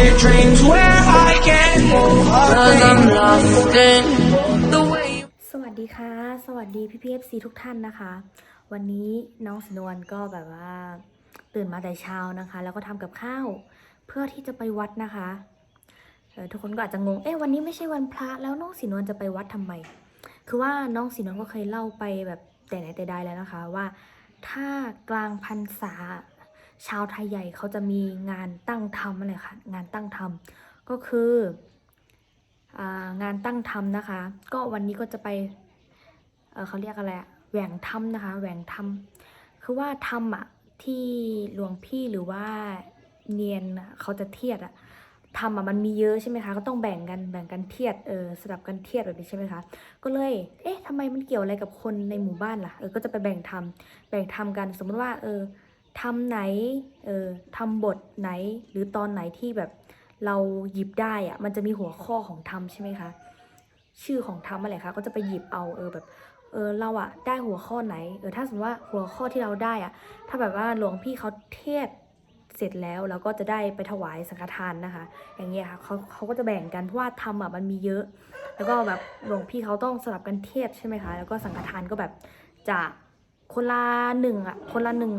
lucid dreams where I can move Cause I'm lost in the way you สวัสดีค่ะ สวัสดีพี่พีเอฟซีทุกท่านนะคะ วันนี้น้องสนวนก็แบบว่าตื่นมาแต่เช้านะคะ แล้วก็ทำกับข้าวเพื่อที่จะไปวัดนะคะเออทุกคนก็อาจจะงง เอ๊ะวันนี้ไม่ใช่วันพระแล้วน้องสีนวลจะไปวัดทำไม คือว่าน้องสีนวลก็เคยเล่าไปแบบแต่ไหนแต่ใดแล้วนะคะ ว่าถ้ากลางพรรษา ชาวไทยใหญ่เขาจะมีงานตั้งธรรมอะไรคะงานตั้งธรรมก็คืองานตั้งธรรมนะคะ ก็วันนี้ก็จะไปเเขาเรียกอะไรแหว่งธรรมนะคะ แหว่งธรรมคือว่าธรรมอะที่หลวงพี่หรือว่าเนียนเขาจะเทียดอะธรรมอะมันมีเยอะใช่ไหมคะก็ต้องแบ่งกันแบ่งกันเทียดเออสลับกันเทียดแบบนี้ใช่ไหมคะก็เลยเอ๊ะทำไมมันเกี่ยวอะไรกับคนในหมู่บ้านล่ะเออก็จะไปแบ่งธรรมแบ่งธรรมกันสมมติว่าเออ ทำไหน เออทำบทไหน หรือตอนไหนที่แบบเราหยิบได้อะมันจะมีหัวข้อของธรรมใช่ไหมคะ ชื่อของธรรมอะไรคะ ก็จะไปหยิบเอาเออแบบเออเราอะได้หัวข้อไหน เออถ้าสมมติว่าหัวข้อที่เราได้อะถ้าแบบว่าหลวงพี่เขาเทศเสร็จแล้วเราก็จะได้ไปถวายสังฆทานนะคะ อย่างเงี้ยค่ะเขาเขาก็จะแบ่งกันเพราะว่าธรรมอะมันมีเยอะ แล้วก็แบบหลวงพี่เขาต้องสลับกันเทศใช่ไหมคะ แล้วก็สังฆทานก็แบบจะคนละหนึ่งอะคนละหนึ่ง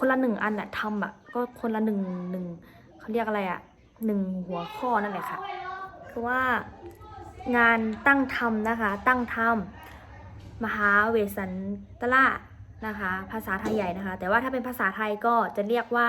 คนละหนึ่งอันอะทำอะก็คนละหนึ่งหนึ่งเขาเรียกอะไรอะหนึ่งหัวข้อนั่นแหละค่ะคือว่างานตั้งธรรมนะคะ ตั้งธรรมมหาเวสันตละนะคะ ภาษาไทยใหญ่นะคะ แต่ว่าถ้าเป็นภาษาไทยก็จะเรียกว่า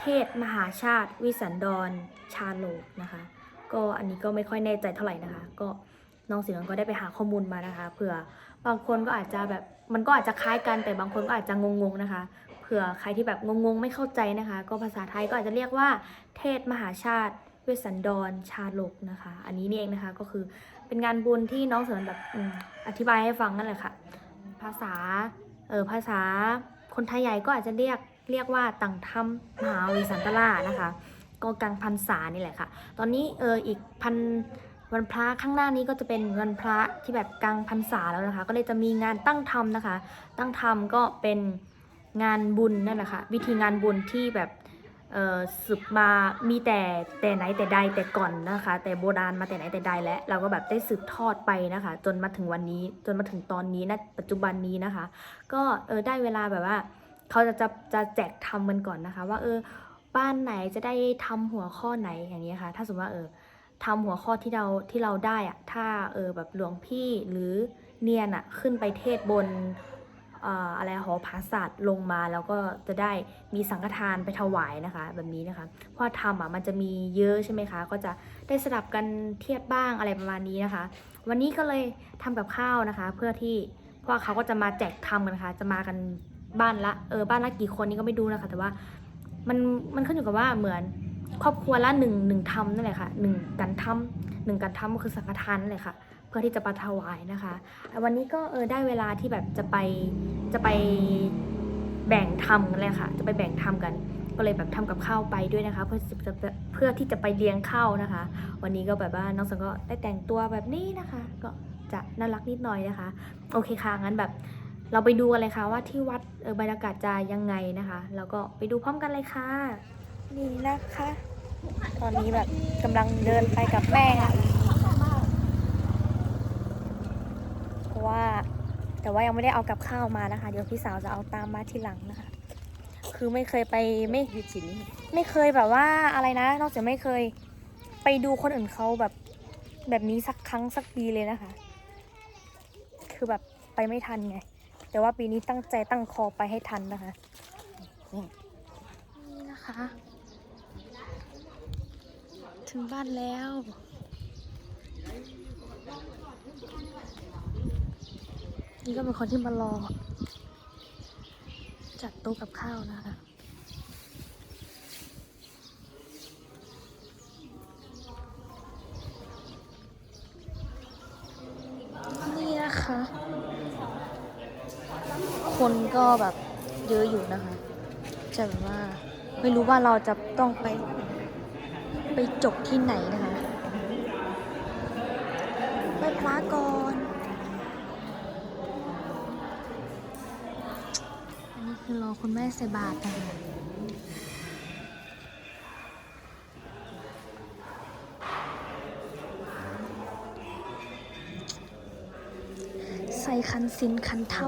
เทศมหาชาติ วิสันดรชาโลกนะคะ ก็อันนี้ก็ไม่ค่อยแน่ใจเท่าไหร่นะคะ ก็น้องสิงห์ก็ได้ไปหาข้อมูลมานะคะเผื่อบางคนก็อาจจะแบบมันก็อาจจะคล้ายกันแต่บางคนก็อาจจะงงๆนะคะ เผื่อใครที่แบบงงๆ ไม่เข้าใจนะคะ ก็ภาษาไทยก็อาจจะเรียกว่า เทศมหาชาติเวสันดรชาลกนะคะ อันนี้นี่เองนะคะก็คือเป็นงานบุญที่น้องเสริญแบบอธิบายให้ฟังนั่นแหละค่ะ ภาษาเออภาษาคนไทยใหญ่ก็อาจจะเรียกเรียกว่าต่างธรรมมหาวิสันตลานะคะ ก็กลางพรรษานี่แหละค่ะ ตอนนี้เอออีกพันวันพระข้างหน้านี้ก็จะเป็นวันพระที่แบบกลางพรรษาแล้วนะคะ ก็เลยจะมีงานตั้งธรรมนะคะ ตั้งธรรมก็เป็น งานบุญนั่นแหละค่ะวิธีงานบุญที่แบบสืบมามีแต่แต่ไหนแต่ใดแต่ก่อนนะคะ แต่โบราณมาแต่ไหนแต่ใดแล้วเราก็แบบได้สืบทอดไปนะคะ จนมาถึงวันนี้จนมาถึงตอนนี้นะปัจจุบันนี้นะคะ ก็เออได้เวลาแบบว่าเขาจะจะจะแจกทำกันก่อนนะคะ ว่าเออบ้านไหนจะได้ทำหัวข้อไหนอย่างนี้ค่ะ ถ้าสมมติว่าเออทำหัวข้อที่เราที่เราได้อะถ้าเออแบบหลวงพี่หรือเนียนอะขึ้นไปเทศบน อะไรหอผาศาสตร์ลงมาแล้วก็จะได้มีสังฆทานไปถวายนะคะ แบบนี้นะคะเพราะทำอะมันจะมีเยอะใช่ไหมคะ ก็จะได้สลับกันเทียบบ้างอะไรประมาณนี้นะคะ วันนี้ก็เลยทำกับข้าวนะคะ เพื่อที่เพราะว่าเขาก็จะมาแจกทำกันนะคะจะมากันบ้านละเออบ้านละกี่คนนี่ก็ไม่ดูนะคะ แต่ว่ามันมันขึ้นอยู่กับว่าเหมือนครอบครัวละหนึ่งหนึ่งทำนั่นแหละค่ะหนึ่งกันทำหนึ่งกันทำก็คือสังฆทานนั่นแหละค่ะ พื่อที่จะไปถวายนะคะ วันนี้ก็เออได้เวลาที่แบบจะไปจะไปแบ่งทำกันเลยค่ะ จะไปแบ่งทำกัน ก็เลยแบบทำกับข้าวไปด้วยนะคะ เพื่อจะเพื่อที่จะไปเลี้ยงข้าวนะคะ วันนี้ก็แบบว่าน้องสังก็ได้แต่งตัวแบบนี้นะคะ ก็จะน่ารักนิดหน่อยนะคะ โอเคค่ะงั้นแบบเราไปดูกันเลยค่ะว่าที่วัดเออบรรยากาศจะยังไงนะคะ แล้วก็ไปดูพร้อมกันเลยค่ะ นี่นะคะ ตอนนี้แบบกำลังเดินไปกับแม่ค่ะเพราะ ว่า แต่ว่ายังไม่ได้เอากับข้าวมานะคะ เดี๋ยวพี่สาวจะเอาตามมาทีหลังนะคะ คือไม่เคยไปไม่ยืดชินไม่เคยแบบว่าอะไรนะ นอกจากไม่เคยไปดูคนอื่นเขาแบบแบบนี้สักครั้งสักปีเลยนะคะ คือแบบไปไม่ทันไง แต่ว่าปีนี้ตั้งใจตั้งคอไปให้ทันนะคะ นี่นะคะ ถึงบ้านแล้ว นี่ก็เป็นคนที่มารอ จัดโต๊ะกับข้าวนะคะนี่นะคะ คนก็แบบเยอะอยู่นะคะ จะแบบว่าไม่รู้ว่าเราจะต้องไปไปจบที่ไหนนะคะ ไปพระก่อน รอคุณแม่ใส่บาตรกันใส่คันสินคันทำ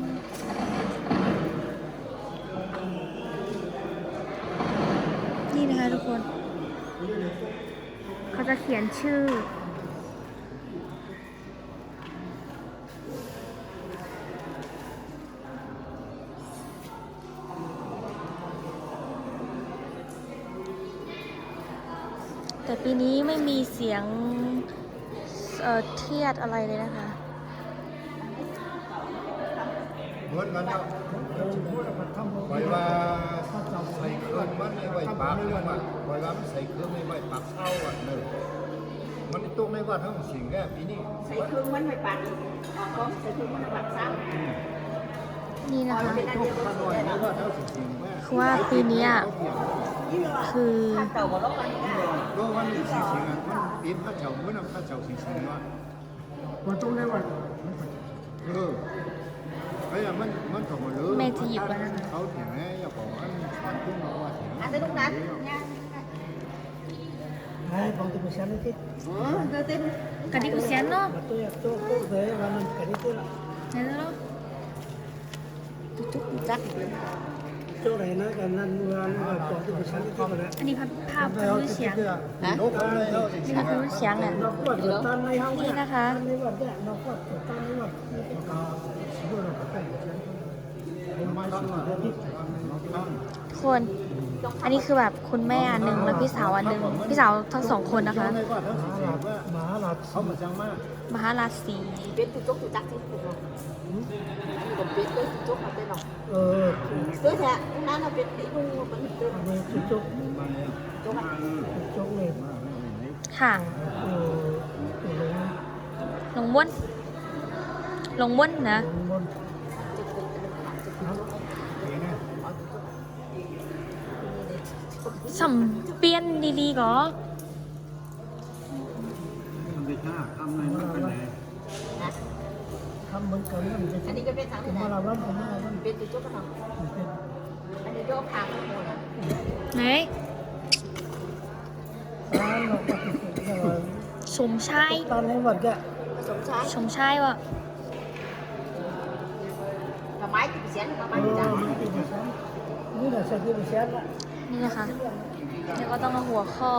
นี่นะคะทุกคน เขาจะเขียนชื่อ ปีนี้ไม่มีเสียงเอ่อเทียดอะไรเลยนะคะ เหมือนกันครับไว้ว่าใส่เครื่องมันไม่ไหวปากนี่ว่าไว้ว่ามันใส่เครื่องไม่ไหวปากเท้าอะเนอะมันตกในว่าทั้งสิ่งแก่ปีนี้ใส่เครื่องมันไม่ปัดออกของใส่เครื่องมันไม่ปัดซ้นี่นะคะตกขน่อยในว่าทั้งสิ่งแม่คือว่าปีนี้คือำถ้าเก่าก็ต้องมันได้ก็วันนี้สิ่งสิ่งอะมันปีนพระเจ้าเมื่อนำพระเจ้าสิ่งสิ่งว่ามันตกในว่าเออไอ้มันมันต้องมาเลยแม่จะหยิ บแล้วนะคะเขาถึงแม้อย่าบอกอันฟันขึ้นมาว่าถึงอันนี้ลูกนั้นเนี่ย Hai, bang tu pesan ni. เอนนกันนะอันนี้ภาพภาพพันเสียงนกอะไรเขาสิ่งนี่สิ่งคือพันเสียงอะนี่นะคะ Ni buat dah, nak buat betan ni buat. Ah, sebab nak pakai pesan. ไม่ต้องมาเรื่องที่ต้องทุกคน อันนี้คือแบบคุณแม่อันหนึ่งแล้วพี่สาวอันหนึ่งพี่สาวทั้งสองคนนะคะในว่าทั้งสิ่งสิ่งว่า Mahalat. เขามาจังมากมหาราศีเป็นจุกจุกจักที่ถูกต้องอันนี้ก็เป็นด้วยจุกมาเป็นหรอ ก Eh, ด้วยแท้นั่นเราเป็นที่ดูมันเป็น ni cucuk มาแล้วจุกอะ cucuk ni. ห่าง Eh, tolong ลงม้วนลงม้วนนะ mon. สัมเปียนดีๆก่อมันไป ฆ่าทำไงมันเป็นไง Ham ben kali ni อันนี้ก็เป็นทางที่ไหน Malawan malawan. เป็นจุกกันหรออันนี้โยกทางทั้งหมดไหน Ah, nak pakai. สมชาย Betan ni buat gak. สมชายสมชายวะทำไมถึงเสียงทำไม Oh, ถึงจัง ni pesan. Ni dah saya pesan lah. นี่นะคะเดี๋ยวก็ต้องเอาหัวข้อ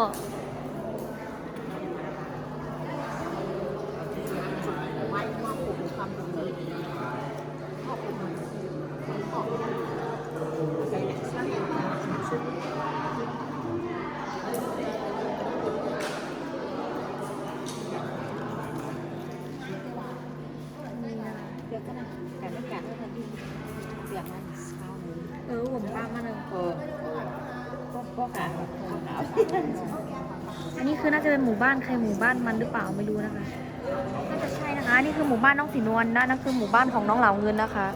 คือน่าจะเป็นหมู่บ้านใครหมู่บ้านมันหรือเปล่าไม่รู้นะคะน่าจะใช่นะคะนี่คือหมู่บ้านน้องสีนวลนะนั่นคือหมู่บ้านของน้องเหลาเงินนะคะ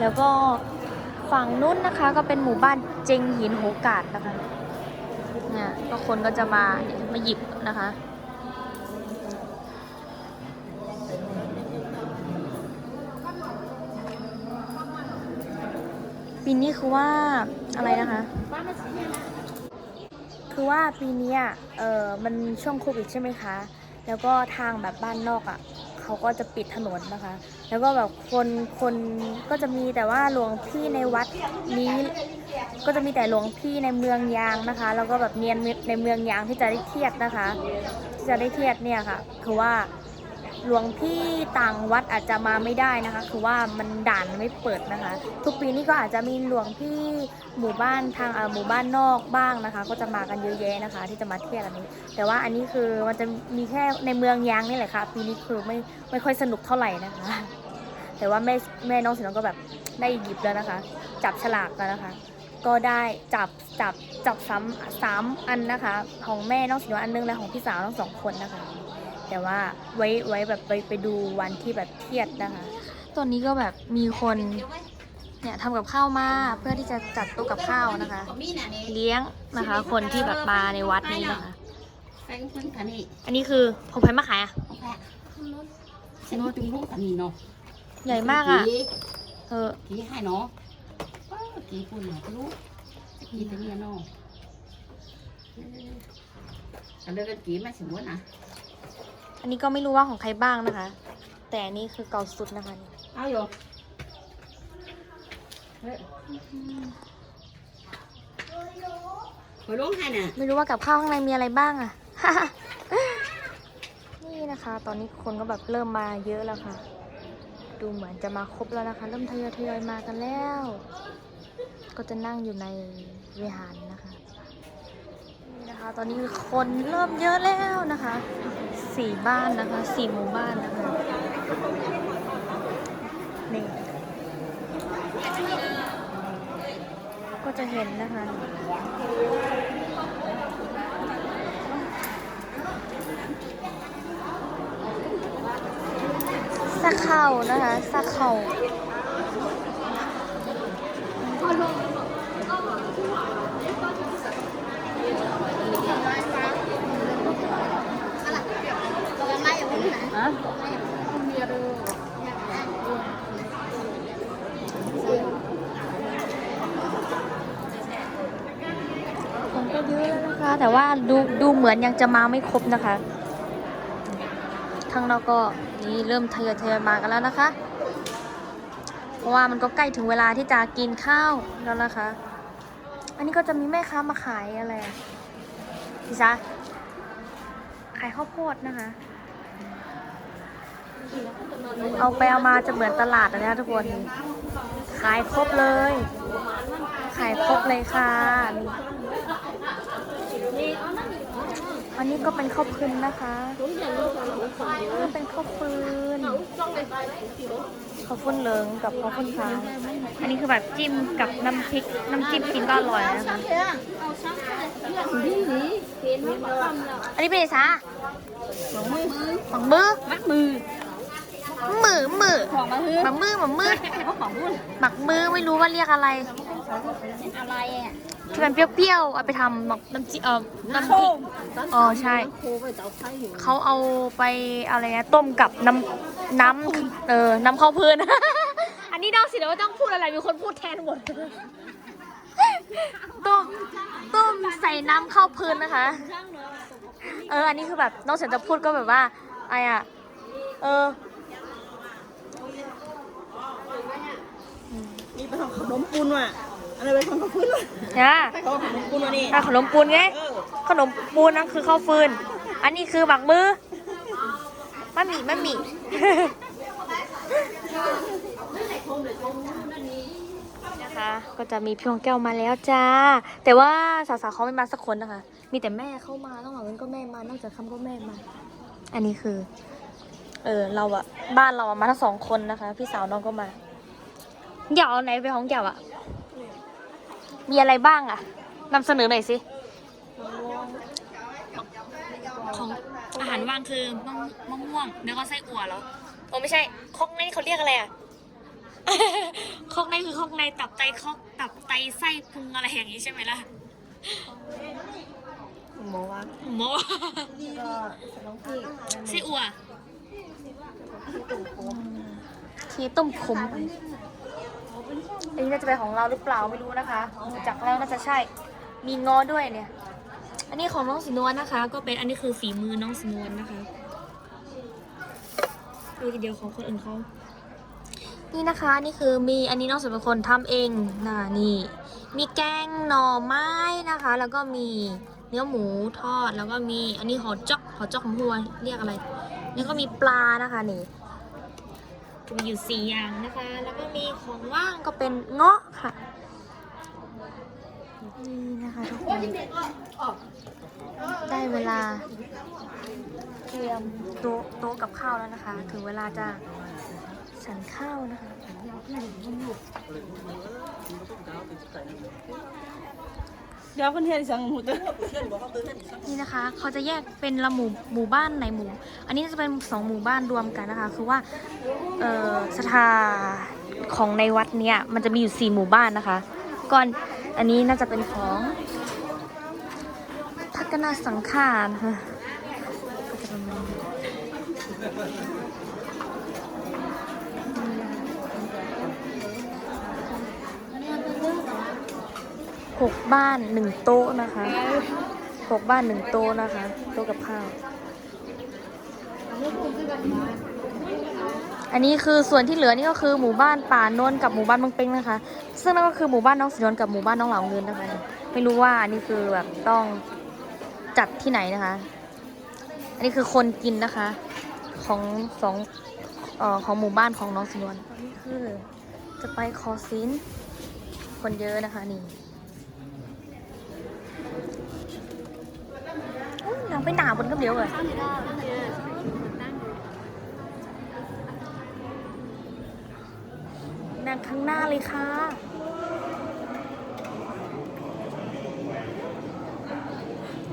แล้วก็ฝั่งนู้นนะคะก็เป็นหมู่บ้านเจงหินโหกาดนะคะเนี่ยก็คนก็จะมามาหยิบนะคะปีนี้คือว่าอะไรนะคะ คือว่าปีนี้เออมันช่วงโควิดใช่ไหมคะ แล้วก็ทางแบบบ้านนอกอะ่ะเขาก็จะปิดถนนนะคะ แล้วก็แบบคนคนก็จะมีแต่ว่าหลวงพี่ในวัดนี้ ก็จะมีแต่หลวงพี่ในเมืองยางนะคะ แล้วก็แบบเนียนในเมืองยางที่จะได้เทียดนะคะ ที่จะได้เทียดเนี่ยค่ะคือว่า หลวงพี่ต่างวัดอาจจะมาไม่ได้นะคะ คือว่ามันด่านไม่เปิดนะคะ ทุกปีนี้ก็อาจจะมีหลวงพี่หมู่บ้านทางหมู่บ้านนอกบ้างนะคะ ก็จะมากันเยอะแยะนะคะ ที่จะมาเที่ยวอันนี้ แต่ว่าอันนี้คือมันจะมีแค่ในเมืองยางนี่แหละค่ะ ปีนี้คือไม่ไม่ค่อยสนุกเท่าไหร่นะคะ แต่ว่าแม่แม่น้องสิน้องก็แบบได้หยิบแล้วนะคะ จับฉลากแล้วนะคะก็ได้จับจับจับซ้ำสามอันนะคะ ของแม่น้องสินวลอันนึงและของพี่สาวทั้งสองคนนะคะ แต่ว่าไว้ไว้แบบไปไปดูวันที่แบบเครียดนะคะ ตอนนี้ก็แบบมีคนเนี่ยทำกับข้าวมาเพื่อที่จะจัดโต๊ะกับข้าวนะคะมีน่ะนี่เลี้ยงนะคะ คนที่แบบมาในวัดนี้นะคะแป้งพึ่งคันนี่อันนี้คือของใครมาขายอะโอเคฉันว่าจุงลูกคันนี่เนาะใหญ่มากอะเออกี่ให้เนาะกี่คนเนาะลูกกี่ตัวเนี่ยเนาะอันเดียวกันกี่มาสมมตินะ อันนี้ก็ไม่รู้ว่าของใครบ้างนะคะ แต่อันนี้คือเก่าสุดนะคะนี่เอาอยู่หัวลงให้น่ะไม่รู้ว่ากับข้าวข้างในมีอะไรบ้างอะ นี่นะคะ ตอนนี้คนก็แบบเริ่มมาเยอะแล้วค่ะ ดูเหมือนจะมาครบแล้วนะคะ เริ่มทยอยทยอยมากันแล้ว ก็จะนั่งอยู่ในวิหารนะคะ นี่นะคะ ตอนนี้คนเริ่มเยอะแล้วนะคะสี่บ้านนะคะสี่หมู่บ้านนะคะนี่ก็จะเห็นนะคะ สักเข่านะคะ สักเข่า คนก็เยอะนะคะแต่ว่าดูดูเหมือนยังจะมาไม่ครบนะคะข้างนอกก็นี่เริ่มทยอยทยอยมากันแล้วนะคะ เพราะว่ามันก็ใกล้ถึงเวลาที่จะกินข้าวแล้วนะคะ อันนี้ก็จะมีแม่ค้ามาขายอะไรพี่จ๊ะขายข้าวโพดนะคะ เอาไปเอามาจะเหมือนตลาดนะทุกคน ขายครบเลย ขายครบเลยค่ะ อันนี้ก็เป็นข้าวพื้นนะคะนี่เป็นข้าวฟื้นข้าวฟื้นเหลืองกับข้าวฟื้นขาวอันนี้คือแบบจิ้มกับน้ำพริก น้ำจิ้มกินก็อร่อยนะคะอันนี้เป็นอะไงซะหมังมือหมังมือมัดมือ มือมือของมาฮือหมังมือหมังมือเพราะของบุญหมักมือไม่รู้ว่าเรียกอะไรอะไรอะที่มันเปรี้ยวๆเอาไปทำหมักน้ำจิ้มเออน้ำพริกอ๋อใช่โคไปเตาไฟอยู่เขาเอาไปอะไรนะต้มกับน้ำน้ำเออน้ำข้าวพื้น อันนี้เดาสิแล้วว่าต้องพูดอะไรมีคนพูดแทนหมดต้มต้มใส่น้ำข้าวพื้นนะคะ เออ อันนี้คือแบบน้องเสียงจะพูดก็แบบว่าอะไรอะเออ นี่ไปทำขนมปูนว่ะอะไรไปทำข้าวฟืนว่ะเนี่ยไปขนมปูนว่ะนี่อะขนมปูนไง เออขนมปูนนั่นคือข้าวฟืน อันนี้คือหมักมือมะหมี่มะหมี่ นะคะ ก็จะมีพี่ของแก้วมาแล้วจ้า แต่ว่าสาวๆเขาไม่มาสักคนนะคะ มีแต่แม่เข้ามาต้องหลังนั้นก็แม่มานอกจากคำก็แม่มา อันนี้คือ เออเราอะบ้านเราอะมาทั้งสองคนนะคะ พี่สาวน้องก็มา เดี๋ยวเอาไหนไปของเกี่ยวอะมีอะไรบ้างอะนำเสนอหน่อยสิ ของอาหารว่างคือมะมะม่วงแล้วก็ไส้อั่วเหรอโอ้ไม่ใช่คอกในนี่เขาเรียกอะไรอะคอกในคือคอกในตับไตคอกตับไตไส้พุงอะไรอย่างนี้ใช่ไหมล่ะหมูวัดโมก็น้องพี่ไส้อั่วทีต้มขม อันนี้น่าจะเป็นของเราหรือเปล่าไม่รู้นะคะดูจากแล้วน่าจะใช่ มีงอด้วยเนี่ย อันนี้ของน้องสินวลนะคะ ก็เป็นอันนี้คือฝีมือน้องสินวลนะคะดูทีเดียวของคนอื่นเขานี่นะคะนี่คือมีอันนี้น้องสินเป็นคนทำเองนะนี่ มีแกงหน่อไม้นะคะ แล้วก็มีเนื้อหมูทอด แล้วก็มีอันนี้หอจ๊อกหอจ๊อกของหัวเรียกอะไร แล้วก็มีปลานะคะนี่ มีอยู่สี่อย่างนะคะ แล้วก็มีของว่างก็เป็นเงาะค่ะ นี่นะคะทุกคน ได้เวลาเตรียมโต๊ะโต๊ะกับข้าวแล้วนะคะ ถึงเวลาจะฉันข้าวนะคะ เดี๋ยวคนเทียนสั่งหมูตัวนี่นะคะ เขาจะแยกเป็นละหมู่หมู่บ้านในหมู่ อันนี้จะเป็นสองหมู่บ้านรวมกันนะคะ คือว่าเอ่อสถาของในวัดเนี้ยมันจะมีอยู่สี่หมู่บ้านนะคะก่อนอันนี้น่าจะเป็นของพัฒนาสังขารค่ะ หกบ้านหนึ่งโต๊ะนะคะหกบ้านหนึ่งโต๊ะนะคะ โต๊ะกับข้าว อันนี้คือส่วนที่เหลือนี่ก็คือหมู่บ้านป่านนกับหมู่บ้านมืองเป้งนะคะ ซึ่งนั่นก็คือหมู่บ้านน้องสีนกับหมู่บ้านน้องเหลาเงินนะคะ ไม่รู้ว่าอันนี้คือแบบต้องจัดที่ไหนนะคะ อันนี้คือคนกินนะคะ ของสองออของหมู่บ้านของน้องสีนวลนนี้คือจะไปคอซินคนเยอะนะคะนี่ อุ๊ยนางไปหนาบนก็เดียวเลยนางข้างหน้าเลยค่ะ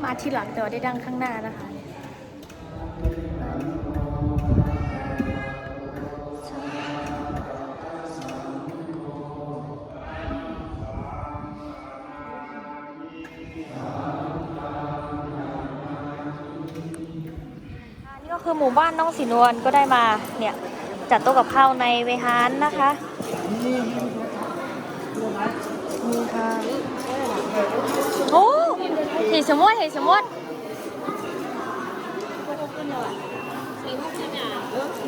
มาทีหลังแต่ว่าได้ดังข้างหน้านะคะ คือหมู่บ้านน้องสีนวลก็ได้มาเนี่ยจัดโต๊ะกับข้าวในเวหารนะคะนี่ค่ะโอ้เห็นสมมติเห็นสมมติ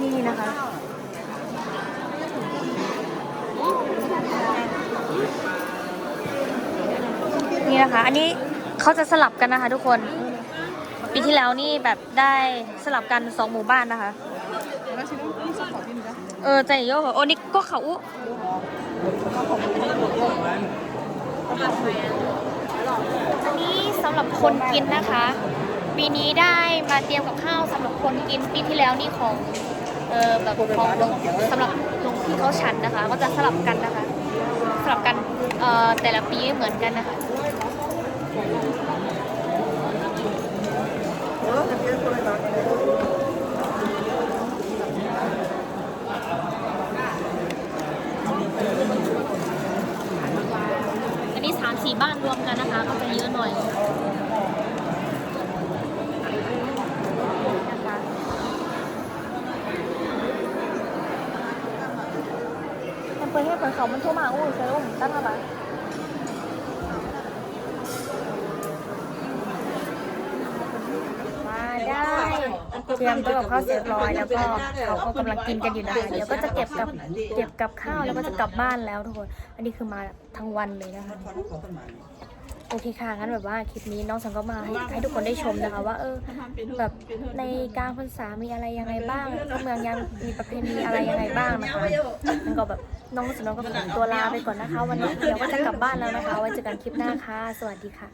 นี่นะคะนี่นะคะ อันนี้เขาจะสลับกันนะคะทุกคน ที่แล้วนี่แบบได้สลับกันสองหมู่บ้านนะคะ เออใจโยกโอ้นี่ก็เขาอุอันนี้สำหรับคนกินนะคะ ปีนี้ได้มาเตรียมกับข้าวสำหรับคนกินปีที่แล้วนี่ของเออแบบของลงสำหรับลงที่เขาฉันนะคะ ก็จะสลับกันนะคะ สลับกันเอ่อแต่ละปีไม่เหมือนกันนะคะ อันนี้สามสี่บ้านรวมกันนะคะ ก็จะเยอะหน่อยเปิดให้เปิดเขามันโทรมาอู้เซลล์ตั้งอะไรมาได้ เตรียมตัวกับข้าวเสร็จร้อยแล้วก็เขาก็กำลังกินกันอยู่นะคะเดี๋ยวก็จะเก็บกับเก็บกับข้าวแล้วก็จะกลับบ้านแล้วทุกคน อันนี้คือมาทั้งวันเลยนะคะโอเคค่ะงั้นแบบว่าคลิปนี้น้องสังก็มาให้ให้ทุกคนได้ชมนะคะว่าเออแบบในกลางพรรษามีอะไรยังไงบ้างเมืองยังมีประเพณีอะไรยังไงบ้างนะคะมันก็แบบน้องสังก็ขอตัวลาไปก่อนนะคะ วันนี้เดี๋ยวก็จะกลับบ้านแล้วนะคะไว้เจอกันคลิปหน้าค่ะ สวัสดีค่ะ